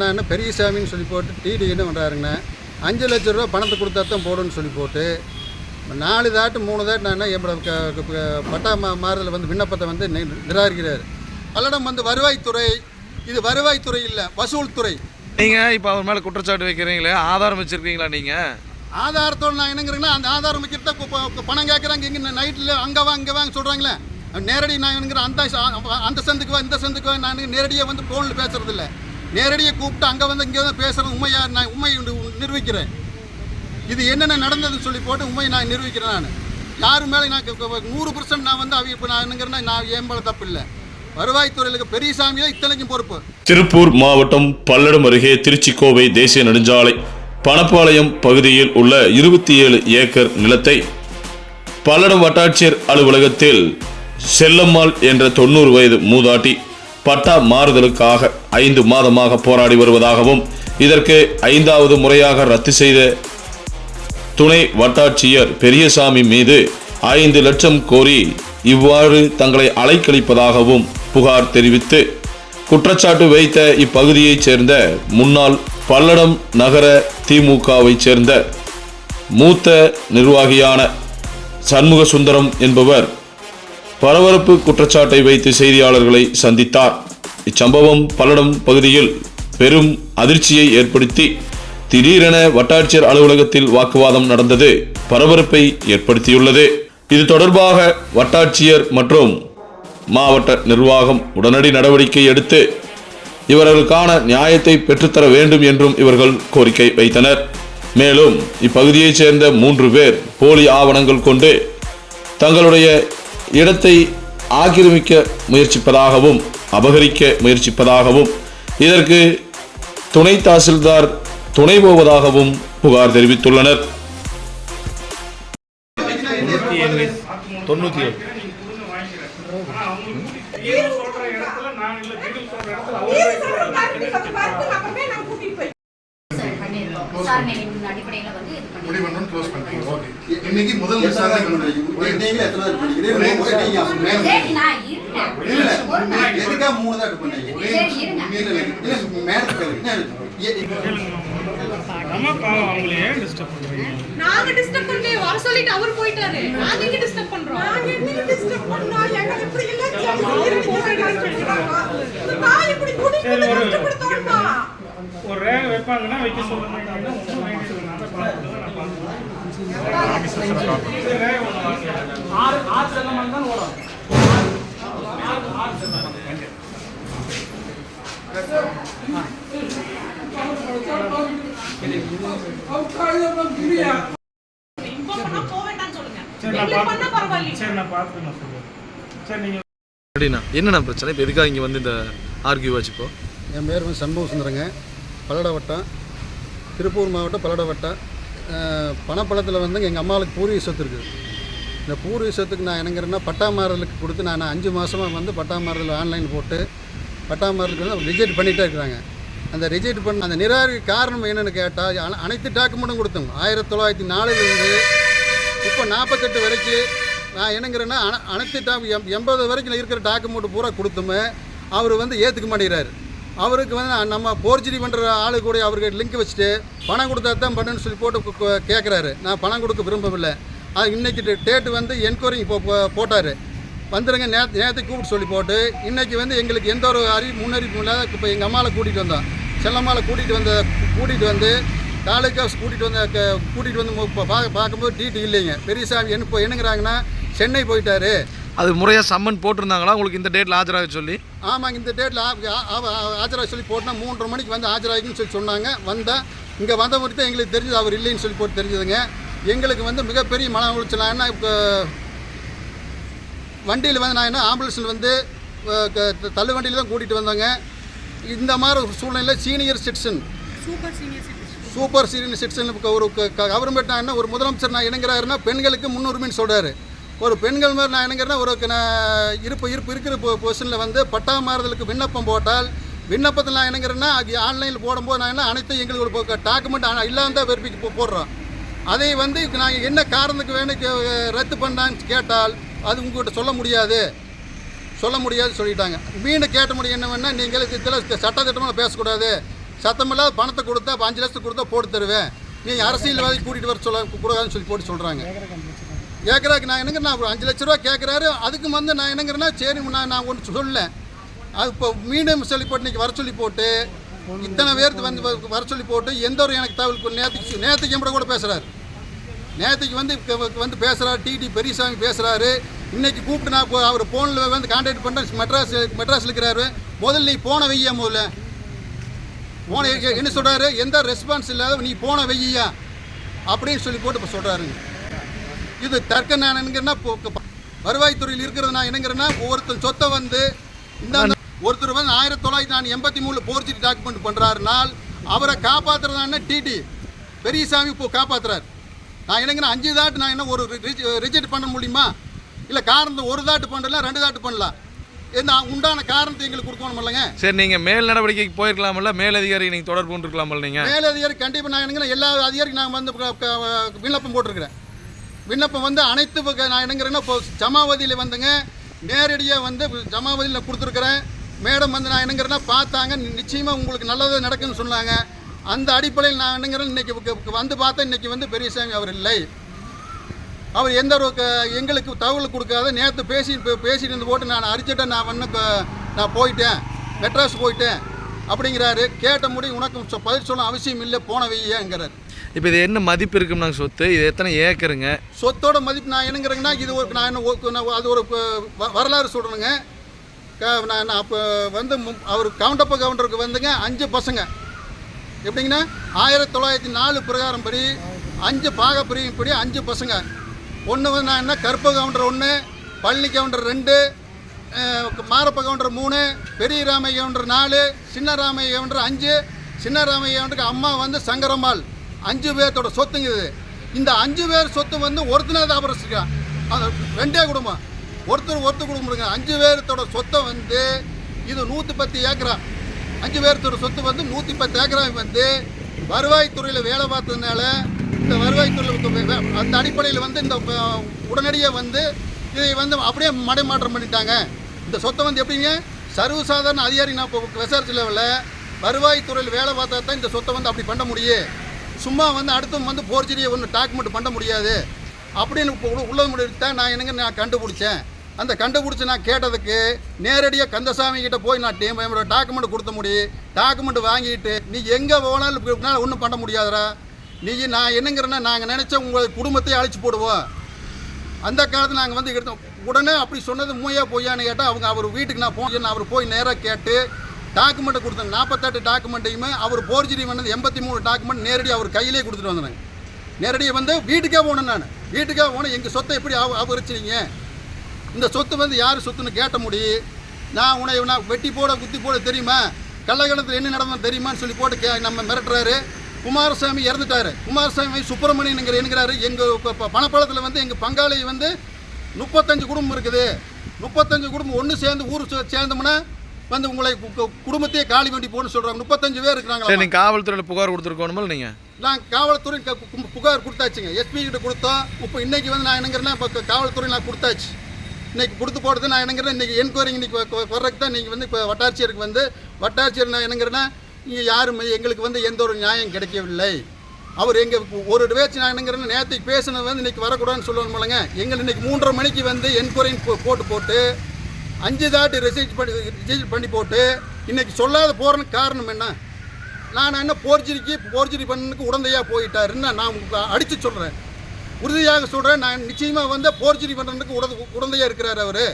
நான் பெரியசாமின்னு சொல்லி போட்டு டிடி என்ன பண்ணுறாருங்கண்ணா அஞ்சு லட்ச ரூபா பணத்தை கொடுத்தா தான் போடுன்னு சொல்லி போட்டு நாலு தாட்டு மூணு தாட்டு நான் என்ன என்னோட பட்டா மா மாறுதல் வந்து விண்ணப்பத்தை வந்து நிராகரிக்கிறார். பல்லடம் வந்து வருவாய்த்துறை இது வருவாய்த்துறை இல்லை வசூல் துறை நீங்க இப்ப அவர் மேல குற்றச்சாட்டு வைக்கிறீங்களே ஆதாரம் வச்சிருக்கீங்களா நீங்க? ஆதாரத்தோடு நான் என்னங்கிறேன்னா அந்த ஆதாரம் கு- ப- பணம் கேட்குறாங்க இங்கே நைட்டில் அங்கே வா இங்கே வாங்க சொல்கிறாங்களே நேரடி நான் அந்த அந்த சந்துக்கு வா இந்த சந்துக்கு வா நான் நேரடியாக வந்து ஃபோனில் பேசுறது நேரடியாக கூப்பிட்டு அங்கே வந்து இங்கே வந்து பேசுகிறது உண்மையா நான் உண்மை நிரூபிக்கிறேன். இது என்னென்ன நடந்ததுன்னு சொல்லி போட்டு உண்மையை நான் நிரூபிக்கிறேன் நான். யாரு மேலே நான் நூறு பர்சன்ட் நான் வந்து அவங்க இப்போ நான் என்னங்கிறேன்னா நான் ஏன் மேலே தப்பு இல்லை. வருவாய்த்துறையில் பெரியசாமி தான் இத்தனைக்கும் பொறுப்பு. திருப்பூர் மாவட்டம் பல்லடம் அருகே திருச்சிக்கோவை தேசிய நெடுஞ்சாலை பணப்பாளையம் பகுதியில் உள்ள இருபத்தி ஏழு ஏக்கர் நிலத்தை பல்லடம் வட்டாட்சியர் அலுவலகத்தில் செல்லம்மாள் என்ற தொண்ணூறு வயது மூதாட்டி பட்டா மாறுதலுக்காக ஐந்து மாதமாக போராடி வருவதாகவும் இதற்கு ஐந்தாவது முறையாக ரத்து செய்த துணை வட்டாட்சியர் பெரியசாமி மீது ஐந்து லட்சம் கோரி இவ்வாறு தங்களை அலைக்கழிப்பதாகவும் புகார் தெரிவித்து குற்றச்சாட்டு வைத்த இப்பகுதியைச் சேர்ந்த முன்னாள் பல்லடம் நகர திமுகவைச் சேர்ந்த மூத்த நிர்வாகியான சண்முக சுந்தரம் என்பவர் பரபரப்பு குற்றச்சாட்டை வைத்து செய்தியாளர்களை சந்தித்தார். இச்சம்பவம் பல்லடம் பகுதியில் பெரும் அதிர்ச்சியை ஏற்படுத்தி திடீரென வட்டாட்சியர் அலுவலகத்தில் வாக்குவாதம் நடந்தது பரபரப்பை ஏற்படுத்தியுள்ளது. இது தொடர்பாக வட்டாட்சியர் மற்றும் மாவட்ட நிர்வாகம் உடனடி நடவடிக்கை எடுத்து இவர்களுக்கான நியாயத்தை பெற்றுத்தர வேண்டும் என்றும் இவர்கள் கோரிக்கை வைத்தனர். மேலும் இப்பகுதியைச் சேர்ந்த மூன்று பேர் போலி ஆவணங்கள் கொண்டு தங்களுடைய இடத்தை ஆக்கிரமிக்க முயற்சிப்பதாகவும் அபகரிக்க முயற்சிப்பதாகவும் இதற்கு துணை தாசில்தார் துணை போவதாகவும் புகார் தெரிவித்துள்ளனர். தொண்ணூற்றி ஏழு. விசாரணையின் அடிப்படையில் வந்து இது பண்ணி முடிவு பண்ணணும் க்ளோஸ் பண்ணுறீங்க ஓகே இன்னைக்கு முதல் விசாரணை நீங்களே எத்தனை தாட்டு பண்ணீங்க நீங்க மேல சரி நான் இருக்கேன் இல்ல, ஒரு நாள். எதுக்காக மூணு தாட்டு பண்ணீங்க சரி இருங்க இல்ல, மேடத்துக்கு டிஸ்டர்ப் பண்றீங்க நாங்க டிஸ்டர்ப் பண்ணி வர சொல்லிட்டு அவர் போயிட்டாரு நாங்க எங்க டிஸ்டர்ப் பண்றோம் நாங்க டிஸ்டர்ப் எங்க இப்படி எல்லாம் இப்படி ஒரு ரேக வைப்பாங்கன்னா வைக்க சொல்லுங்க ஆறு ஆறு தான் ஓடும் என்னண்ணா பிரச்சனை? இப்போ எதுக்காக இங்கே வந்து இந்த ஆர்கியூ வச்சுப்போம் இப்போ என் பேர் வந்து சண்முக சுந்தரங்க பல்லட வட்டம் திருப்பூர் மாவட்டம் பல்லட வட்டம் பணப்பழத்தில் வந்து எங்கள் அம்மாவுக்கு பூர்வீக சொத்து இருக்குது. இந்த பூர்வீக சொத்துக்கு நான் என்னங்கிறேன்னா பட்டாமாறலுக்கு கொடுத்து நான் அஞ்சு மாதமாக வந்து பட்டா ஆன்லைன் போட்டு பட்டா வந்து ரிஜெக்ட் பண்ணிகிட்டே இருக்கிறாங்க. அந்த ரிஜெக்ட் பண்ண அந்த நிராகரி காரணம் என்னென்னு கேட்டால் அனைத்து டாக்குமெண்ட்டும் கொடுத்தோம் ஆயிரத்தி தொள்ளாயிரத்தி நாலுலேருந்து இப்போ நாற்பத்தெட்டு வரைக்கும் நான் என்னங்கிறேன்னா அனைத்து டாக் எம் எண்பது வரைக்கும் இருக்கிற டாக்குமெண்ட் பூரா கொடுத்துமே அவர் வந்து ஏற்றுக்க மாட்டேங்கிறாரு. அவருக்கு வந்து நம்ம போர்ஜரி பண்ணுற ஆளு கூட அவருக்கு லிங்க் வச்சுட்டு பணம் கொடுத்தா தான் பண்ணுன்னு சொல்லி போட்டு கேட்குறாரு நான் பணம் கொடுக்க விரும்பவில்லை. அது இன்றைக்கி டேட்டு வந்து என்கொயரி இப்போ போ- போட்டார். வந்துடுங்க நேற்று நேற்று கூப்பிட்டு சொல்லி போட்டு இன்றைக்கி வந்து எங்களுக்கு எந்த ஒரு அறிவு முன்னறிவிப்பும் இல்லாத இப்போ எங்கள் அம்மாவில் கூட்டிகிட்டு வந்தோம். செல்லம்மாவில் கூட்டிகிட்டு வந்த கூட்டிகிட்டு வந்து தாலுக்கா கூட்டிகிட்டு வந்த கூட்டிகிட்டு வந்து பார்க்க பார்க்கும்போது டிடி இல்லைங்க. பெரியசாமி என்ன இப்போ என்னங்கிறாங்கன்னா சென்னை போயிட்டாரு. அது முறையாக சம்மன் போட்டிருந்தாங்களா? உங்களுக்கு இந்த டேட்டில் ஆஜராக சொல்லி? ஆமாங்க இந்த டேட்டில் ஆஜராக சொல்லி போட்டோன்னா மூன்றரை மணிக்கு வந்து ஆஜராகின்னு சொல்லி சொன்னாங்க. வந்தால் இங்கே வந்த தான் எங்களுக்கு தெரிஞ்சது அவர் இல்லைன்னு சொல்லி போட்டு தெரிஞ்சதுங்க. எங்களுக்கு வந்து மிகப்பெரிய மன உளைச்சல் என்ன இப்போ வண்டியில் வந்து நான் என்ன ஆம்புலன்ஸில் வந்து தள்ளு வண்டியில் தான் கூட்டிகிட்டு வந்தாங்க. இந்த மாதிரி ஒரு சூழ்நிலையில் senior citizen super senior citizen super senior citizen ஒரு கவர்மெண்ட் நான் என்ன ஒரு முதலமைச்சர் நான் இணங்குறாருன்னா பெண்களுக்கு முன்னுரிமைன்னு சொல்கிறாரு ஒரு பெண்கள் மாதிரி நான் இணங்குறேன்னா ஒரு க- இருப்பு இருப்பு இருக்கிற பொசிஷனில் வந்து பட்டா மாறுதலுக்கு விண்ணப்பம் போட்டால் விண்ணப்பத்தில் நான் இணங்குறேன்னா ஆன்லைனில் போடும்போது நான் என்ன அனைத்தும் எங்களுக்கு ஒரு டாக்குமெண்ட் இல்லாமல் தான் வெறுப்பிக்கு போடுறோம். அதை வந்து நாங்கள் என்ன காரணத்துக்கு வேணும் கே- ரத்து பண்ணான்னு கேட்டால் அது உங்கள்கிட்ட சொல்ல முடியாது. சொல்ல முடியாது சொல்லிட்டாங்க. மீண்டும் கேட்ட முடியும் என்ன வேணா நீங்கள் இதில் சட்டத்திட்டமாக பேசக்கூடாது. சத்தமில்லாத பணத்தை கொடுத்தா அஞ்சு லட்சத்துக்கு கொடுத்தா போட்டு தருவேன். நீங்கள் அரசியல்வாதி கூட்டிகிட்டு வர சொல்ல கூடாதுன்னு சொல்லி போட்டு சொல்கிறாங்க கேட்குறாக்கு நான் என்னங்க நான் ஒரு அஞ்சு லட்ச ரூபா கேட்குறாரு அதுக்கு வந்து நான் என்னங்கிறேன்னா சரி நான் நான் ஒன்று சொல்லல. அது இப்போ மீண்டும் சொல்லி போட்டு இன்னைக்கு வர சொல்லி போட்டு இத்தனை பேருக்கு வந்து வ- வர சொல்லி போட்டு எந்த ஒரு எனக்கு தகவல் நேற்றுக்கு நேற்றுக்கு எம்பட கூட பேசுகிறாரு நேற்றுக்கு வந்து வந்து பேசுகிறாரு டிடி பெரியசாமி பேசுகிறாரு இன்னைக்கு கூப்பிட்டு நான் இப்போ அவர் ஃபோனில் வந்து கான்டாக்ட் பண்ணுறேன் மெட்ராஸ் மெட்ராஸில் இருக்கிறாரு. முதல்ல நீ போன வெய்யா முதல்ல? போன என்ன சொல்கிறாரு எந்த ரெஸ்பான்ஸ் இல்லாத நீ போன வெய்யா? அப்படின்னு சொல்லி போட்டு இப்போ சொல்கிறாருங்க இது தர்க்க நான் வருவாய்த்துறையில் இருக்கிறது நான் என்னங்கிறேன்னா ஒவ்வொருத்தர் சொத்தை வந்து இந்த ஒருத்தர் வந்து ஆயிரத்தி தொள்ளாயிரத்தி நான் எண்பத்தி மூணில் போர்ஜரி டாக்குமெண்ட் பண்ணுறாருனால் அவரை காப்பாற்றுறதான டிடி பெரியசாமி இப்போ காப்பாற்றுறாரு நான் என்னங்கன்னா அஞ்சு தாட்டு நான் என்ன ஒரு ரிஜெக்ட் பண்ண முடியுமா? இல்லை காரணத்தை ஒரு தாட்டு பண்ணலாம் ரெண்டு தாட்டு பண்ணலாம். என்ன உண்டான காரணத்தை எங்களுக்கு கொடுக்கணும் இல்லைங்க? சரி நீங்கள் மேல் நடவடிக்கைக்கு போயிருக்கலாம்ல மேலதிகாரி நீங்கள் தொடர்பு கொண்டிருக்கலாமல் நீங்கள் மேலதிகாரி கண்டிப்பாக நான் என்னங்கன்னா எல்லா அதிகாரிக்கும் நான் வந்து விண்ணப்பம் போட்டிருக்கிறேன். விண்ணப்பம் வந்து அனைத்து நான் என்னங்கிறேன்னா இப்போ ஜமாவதியில் வந்துங்க நேரடியாக வந்து ஜமாவதியில் கொடுத்துருக்குறேன். மேடம் வந்து நான் என்னங்கிறேன்னா பார்த்தாங்க நிச்சயமாக உங்களுக்கு நல்லது நடக்குன்னு சொன்னாங்க. அந்த அடிப்படையில் நான் என்னங்கிறேன் இன்னைக்கு வந்து பார்த்தா இன்னைக்கு வந்து பெரியசாமி அவர் இல்லை. அவர் எந்த ஒரு க- எங்களுக்கு தகவல் கொடுக்காத நேற்று பேசி பேசிட்டு இருந்து போட்டு நான் அரிச்சிட்டேன் நான் வந்து நான் போயிட்டேன் மெட்ராஸ் போயிட்டேன் அப்படிங்கிறாரு. கேட்ட முடி உனக்கு சொ- பதில் சொல்ல அவசியம் இல்லை போன வெய்யங்கிறார் இப்போ இது என்ன மதிப்பு இருக்கும்னா சொத்து? இது எத்தனை ஏக்கருங்க? சொத்தோட மதிப்பு நான் என்னங்கிறேங்கன்னா இது ஒரு நான் என்ன ஒரு- அது ஒரு வ- வரலாறு சொல்கிறேங்க நான் நான் அப்போ வந்து மு- அவர் கவுண்டப்ப கவுண்டருக்கு வந்துங்க அஞ்சு பசங்க. எப்படிங்கன்னா ஆயிரத்தி தொள்ளாயிரத்தி நாலு பிரகாரம் படி அஞ்சு பாக பிரிவின் படி அஞ்சு பசங்க. ஒன்று வந்து நான் என்ன கருப்ப கவுண்டர் ஒன்று பழனி கவுண்டர் ரெண்டு மாரப்ப கவுண்டர் மூணு பெரிய ராமைய கவுண்டர் நாலு சின்ன ராமைய கவுண்டர் அஞ்சு சின்ன ராமைய கவுண்டருக்கு அம்மா வந்து சங்கரம்மாள். அஞ்சு பேர்த்தோட சொத்துங்கிறது இந்த அஞ்சு பேர் சொத்து வந்து ஒருத்தனாவது ஆபரசிக்கான் அது ரெண்டே குடும்பம். ஒருத்தர் ஒருத்தர் குடும்பம் அஞ்சு பேர்த்தோட சொத்தை வந்து இது நூற்றி பத்து ஏக்கரா. அஞ்சு பேர்த்தோட சொத்து வந்து நூற்றி பத்து ஏக்கரா வந்து வருவாய்த்துறையில் வேலை பார்த்ததுனால இந்த வருவாய்த்துறையில் அந்த அடிப்படையில் வந்து இந்த உடனடியாக வந்து இதை வந்து அப்படியே மடைமாற்றம் பண்ணிட்டாங்க. இந்த சொத்தை வந்து எப்படிங்க? சர்வசாதாரண அதிகாரி நான் இப்போ விசாரிச்ச லெவலில் வருவாய்த்துறையில் வேலை பார்த்தா தான் இந்த சொத்தை வந்து அப்படி பண்ண முடியும். சும்மா வந்து அடுத்தவங்க வந்து போர்ஜரியை ஒன்று டாக்குமெண்ட் பண்ண முடியாது. அப்படின்னு இப்போ உள்ள- முடிவு தான் நான் என்னங்க நான் கண்டுபிடிச்சேன். அந்த கண்டுபிடிச்சி நான் கேட்டதுக்கு நேரடியாக கந்தசாமி கிட்ட போய் நான் டீம் என்னோட டாக்குமெண்ட் கொடுத்த முடியும் டாக்குமெண்ட் வாங்கிட்டு நீ எங்கே போனாலும் ஒன்றும் பண்ண முடியாதுடா. நீ நான் என்னங்கிறனா நாங்கள் நினச்ச உங்கள் குடும்பத்தையே அழிச்சு போடுவோம். அந்த காலத்தில் நாங்கள் வந்து எடுத்தோம். உடனே அப்படி சொன்னது மூயா பொய்யான்னு கேட்டால் அவங்க அவர் வீட்டுக்கு நான் போனேன் அவர் போய் நேராக கேட்டு டாக்குமெண்ட்டை கொடுத்தேன். நாற்பத்தெட்டு டாக்குமெண்ட்டையுமே அவர் போர்ஜரி பண்ணது எண்பத்தி மூணு டாக்குமெண்ட் நேரடியாக அவர் கையிலே கொடுத்துட்டு வந்தேன். நேரடியாக வந்து வீட்டுக்கே போனேன் நான். வீட்டுக்கே போனேன். எங்கள் சொத்தை எப்படி அவ அபகரிச்சிங்க இந்த சொத்து வந்து யார் சொத்துன்னு கேட்ட முடி நான் உன்னை நான் வெட்டி போட குத்தி போட தெரியுமா? கள்ளக்கணத்தில் என்ன நடந்தது தெரியுமான்னு சொல்லி போட்டு கே நம்ம மிரட்டுறாரு. குமாரசாமி இறந்துட்டாரு. குமாரசாமி சுப்பிரமணியனுங்கிற என்கிறாரு எங்கள் பணப்பழத்தில் வந்து எங்கள் பங்காளி வந்து முப்பத்தஞ்சு குடும்பம் இருக்குது. முப்பத்தஞ்சு குடும்பம் ஒன்று சேர்ந்து ஊர் சேர்ந்தோம்னா வந்து உங்களை குடும்பத்தையே காலி வண்டி போன்னு சொல்கிறாங்க முப்பத்தஞ்சு பேர் சரி இருக்கிறாங்களா நீங்கள் காவல்துறையில் புகார் கொடுத்துருக்கணுமல் நீங்கள் நான் காவல்துறை புகார் கொடுத்தாச்சுங்க. எஸ்பி கிட்ட கொடுத்தோம். இப்போ இன்னைக்கு வந்து நான் என்னங்கிறேன்னா இப்போ காவல்துறை நான் கொடுத்தாச்சு. இன்னைக்கு கொடுத்து போடுறது நான் என்னங்கிறேன் இன்னைக்கு என்கொயரி இன்னைக்கு வர்றதுக்கு தான் நீங்கள் வந்து இப்போ வட்டாட்சியருக்கு வந்து வட்டாட்சியர் நான் என்னங்கிறேன்னா இங்கே யாரும் எங்களுக்கு வந்து எந்த ஒரு நியாயம் கிடைக்கவில்லை. அவர் எங்கள் ஒரு பேச்சு நான் என்னங்கிறேன்னா நேற்றுக்கு பேசினது வந்து இன்னைக்கு வரக்கூடாதுன்னு சொல்லணும் எங்கள் இன்னைக்கு மூன்றரை மணிக்கு வந்து என்கொயரின்னு போ- போட்டு போட்டு அஞ்சு தாட்டி ரிசர்ச் பண்ணி ரிசர்ச் பண்ணி போட்டு இன்றைக்கி சொல்லாத போகிறதுக்கு காரணம் என்ன? நான் என்ன போர்ஜரிக்கு போர்ஜரி பண்ணனுக்கு உடந்தையாக போயிட்டாருன்னு நான் உங்களுக்கு அடித்து சொல்கிறேன் உறுதியாக சொல்கிறேன் நான் நிச்சயமாக வந்து போர்ஜரி பண்ணுறதுக்கு உட உடந்தையாக இருக்கிறார் அவர்.